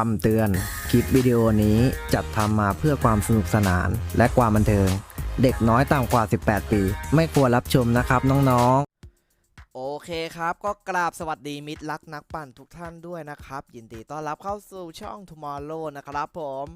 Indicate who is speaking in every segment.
Speaker 1: คำเตือน คลิปวิดีโอนี้จัดทำมาเพื่อความสนุกสนานและความบันเทิง เด็กน้อยต่ำกว่า 18 ปี ไม่ควรรับชมนะครับน้องๆ
Speaker 2: โอเคครับ ก็กราบสวัสดีมิตรรักนักปั่นทุกท่านด้วยนะครับ ยินดีต้อนรับเข้าสู่ช่อง Tomorrow นะครับผม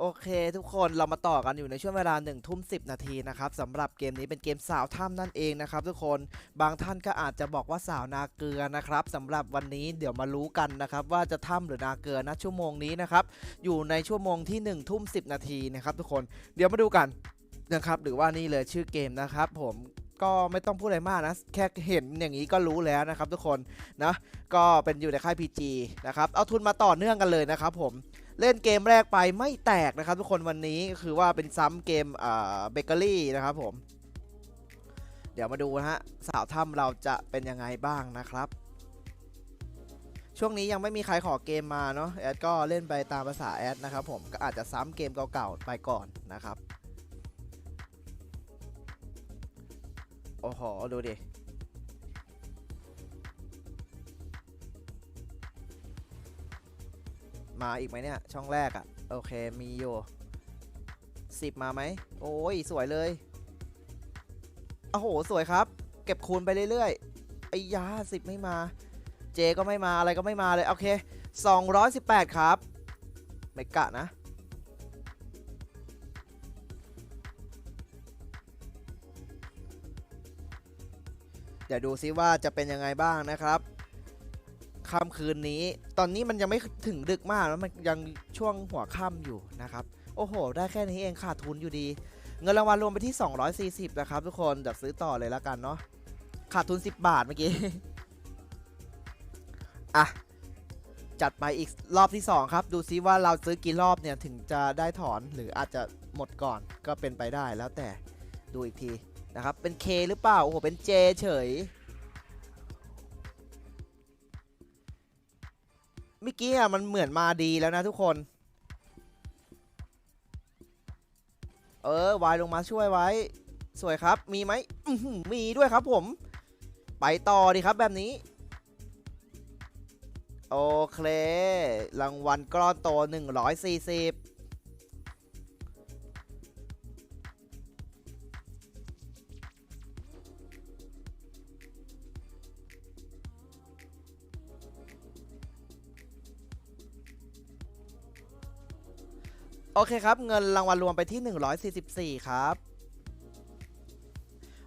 Speaker 2: โอเค ทุกคนเรามาต่อกันอยู่ในช่วงเวลา1ทุ่ม10นาทีนะครับสำหรับเกมนี้เป็นเกมสาวถ้ำนั่นเองนะครับ ทุกคนบางท่านก็อาจจะบอกว่าสาวนาเกลือนะครับสำหรับวันนี้เดี๋ยวมารู้กันนะครับว่าจะถ้ำหรือนาเกลือนะชั่วโมงนี้นะครับอยู่ในชั่วโมงที่1ทุ่ม10นาทีนะครับทุกคนเดี๋ยวมาดูกันนะครับหรือว่านี่เลยชื่อเกมนะครับผม ก็ไม่ต้องพูดอะไรมากนะ แค่เห็นอย่างนี้ก็รู้แล้วนะครับทุกคนนะก็เป็นอยู่ในค่าย PG นะครับเอาทุนมาต่อเนื่องกันเลยนะครับผมเล่นเกมแรกไปไม่แตกนะครับทุกคนวันนี้คือว่าเป็นซ้ำเกมเบเกอรี่นะครับผม เดี๋ยวมาดูนะฮะสาวถ้ำเราจะเป็นยังไงบ้างนะครับ ช่วงนี้ยังไม่มีใครขอเกมมาเนาะแอดก็เล่นไปตามภาษาแอดนะครับผมก็อาจจะซ้ำเกมเก่าๆไปก่อนนะครับ โอ้โห ดูดิ มาอีกไหมเนี่ย ช่องแรกอะ่ะ โอเค มีอยู่สิบมาไหม โอ้ย สวยเลย โอ้โห สวยครับ เก็บคูณไปเรื่อยๆไอ้ยาสิบไม่มา เจก็ไม่มาอะไรก็ไม่มาเลย โอเค 218 ครับ ไม่กะนะ เดี๋ยวดูซิว่าจะเป็นยังไงบ้างนะครับค่ำคืนนี้ ตอนนี้มันยังไม่ถึงดึกมากแล้วมันยังช่วงหัวค่ำอยู่นะครับ โอ้โห ได้แค่นี้เองขาดทุนอยู่ดี เงินรางวัลรวมไปที่ 240 นะครับทุกคนเดี๋ยวซื้อต่อเลยแล้วกันเนาะขาดทุน 10 บาทเมื่อกี้ อะ จัดไปอีกรอบที่ 2 ครับ ดูซิว่าเราซื้อกี่รอบเนี่ย ถึงจะได้ถอนหรืออาจจะหมดก่อนก็เป็นไปได้แล้วแต่ดูอีกที นะครับ เป็น K หรือเปล่า โอ้โห เป็น J เฉย เมื่อกี้อะมันเหมือนมาดีแล้วนะทุกคน เออวายลงมาช่วยไว้ สวยครับ มีไหมมีด้วยครับผม ไปต่อดีครับแบบนี้ โอเค รางวัลก้อนโต140 โอเคครับ เงินรางวัลรวมไปที่ 144 ครับ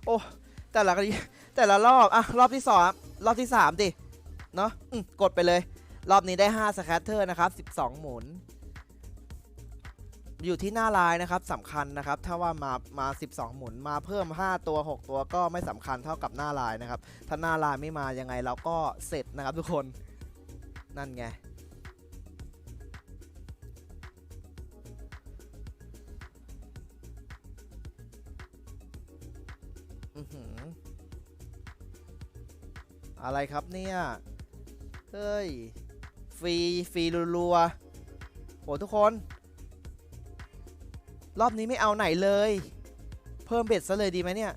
Speaker 2: โอ้ แต่ละแต่ละรอบ อะ รอบที่สองรอบที่ 3 ดิ เนาะอืมกดไปเลย รอบนี้ได้ 5 สแคตเตอร์นะครับ 12 หมุน อยู่ที่หน้าลายนะครับสำคัญนะครับ ถ้าว่ามา มา 12 หมุน มาเพิ่ม 5 ตัว 6 ตัวก็ไม่สำคัญเท่ากับหน้าลายนะครับ ถ้าหน้าลายไม่มายังไงเราก็เสร็จนะครับทุกคน นั่นไง อะไรครับเนี่ย เฮ้ย ฟรี ฟรีรัวๆโหทุกคน รอบนี้ไม่เอาไหนเลย เพิ่มเบ็ดซะเลยดีไหมเนี่ย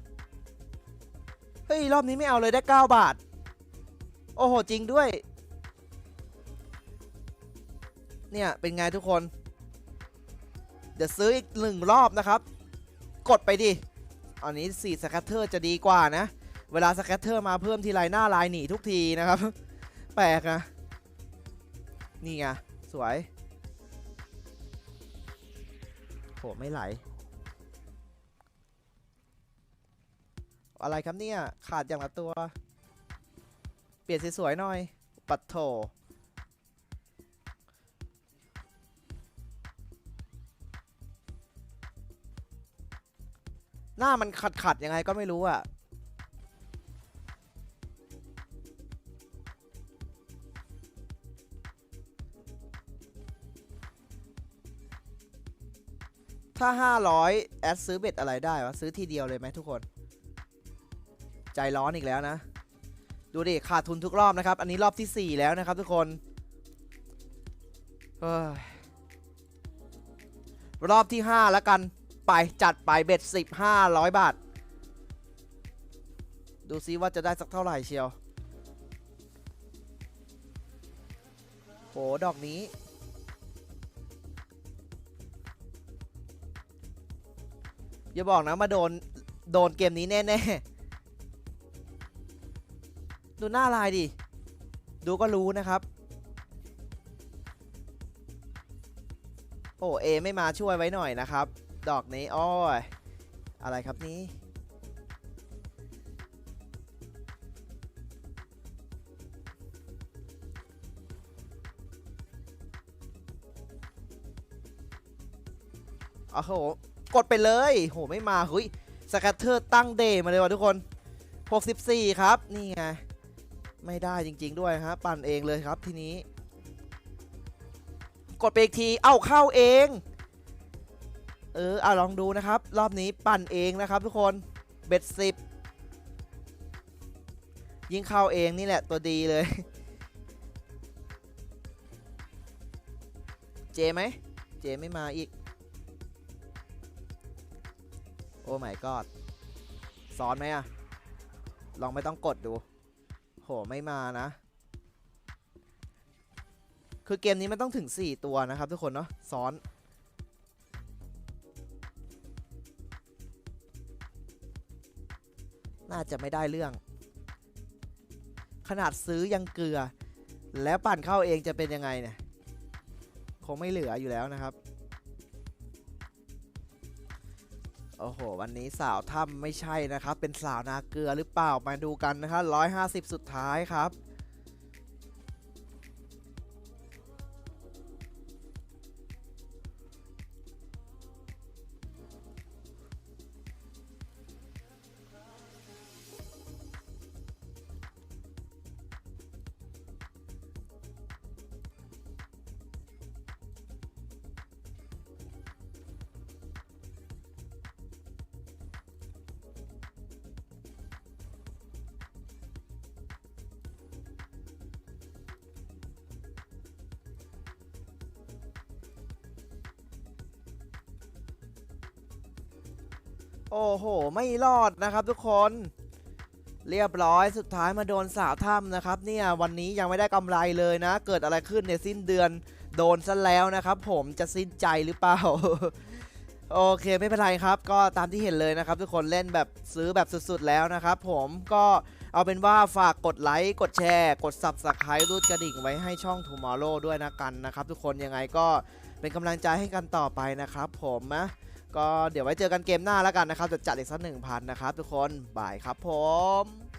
Speaker 2: เฮ้ย รอบนี้ไม่เอาเลยได้ 9 บาท โอ้โห จริงด้วย เนี่ย เป็นไงทุกคน เดี๋ยวซื้ออีกหนึ่งรอบนะครับ กดไปดิ อันนี้4สแคตเตอร์จะดีกว่านะ เวลาสแคตเตอร์มาเพิ่มทีไรหน้าลายหนีทุกทีนะครับ แปลกนะ นี่ไง สวยโหไม่ไหล อะไรครับเนี่ย ขาดอย่างละตัว เปลี่ยนสวยๆหน่อย ปัดโถหน้ามันขัดขัดๆยังไงก็ไม่รู้อะ ถ้า 500 แอดซื้อเบ็ดอะไรได้วะ ซื้อทีเดียวเลยไหมทุกคน ใจร้อนอีกแล้วนะ ดูดิ ขาดทุนทุกรอบนะครับ อันนี้รอบที่ 4 แล้วนะครับทุกคนรอบที่ 5 แล้วกัน ไปจัดไปเบ็ดสิบห้าร้อยบาท ดูซิว่าจะได้สักเท่าไหร่เชียว โห ดอกนี้ อย่าบอกนะมาโดนโดนเกมนี้แน่ๆ ดูหน้าลายดิ ดูก็รู้นะครับ โอ้เอไม่มาช่วยไว้หน่อยนะครับ ดอกนี้อ้อยอะไรครับนี้โอ้โห กดไปเลยโหไม่มาเฮ้ยสแกตเตอร์ตั้งเดย์มาเลยว่ะทุกคน 64 ครับ นี่ไง ไม่ได้จริง ๆ ด้วยฮะ ปั่นเองเลยครับทีนี้ กดไปอีกที เอ้าเข้าเอง เออเอาลองดูนะครับ รอบนี้ปั่นเองนะครับทุกคน เบ็ดสิบยิงเข้าเองนี่แหละตัวดีเลย เจไหม เจไม่มาอีก โอ้ my god ซ้อนไหมอะลองไม่ต้องกดดู โหไม่มานะ คือเกมนี้มันต้องถึง 4 ตัวนะครับทุกคนเนาะซ้อนน่าจะไม่ได้เรื่อง ขนาดซื้อยังเกลือ แล้วปั่นเข้าเองจะเป็นยังไงเนี่ย คงไม่เหลืออยู่แล้วนะครับ โอ้โห วันนี้สาวถ้ำไม่ใช่นะครับ เป็นสาวนาเกลือหรือเปล่า มาดูกันนะครับ150 สุดท้ายครับ โอ้โห ไม่รอดนะครับทุกคน เรียบร้อยสุดท้ายมาโดนสาวถ้ำนะครับ เนี่ยวันนี้ยังไม่ได้กำไรเลยนะ เกิดอะไรขึ้นในยสิ้นเดือนโดนซะแล้วนะครับ ผมจะสิ้นใจหรือเปล่า โอเคไม่เป็นไรครับ ก็ตามที่เห็นเลยนะครับ ทุกคนเล่นแบบซื้อแบบสุดๆแล้วนะครับ ผมก็เอาเป็นว่าฝากกดไลค์กดแชร์ กด Subscribe รูดกระดิ่งไว้ให้ช่อง Tomorrow ด้วยนะกันนะครับ ทุกคนยังไงก็เป็นกำลังใจให้กันต่อไปนะครับ ผมนะ ก็เดี๋ยวไว้เจอกันเกมหน้าแล้วกันนะครับจะจัดอีกสักหนึ่งพันนะครับทุกคนบายครับผม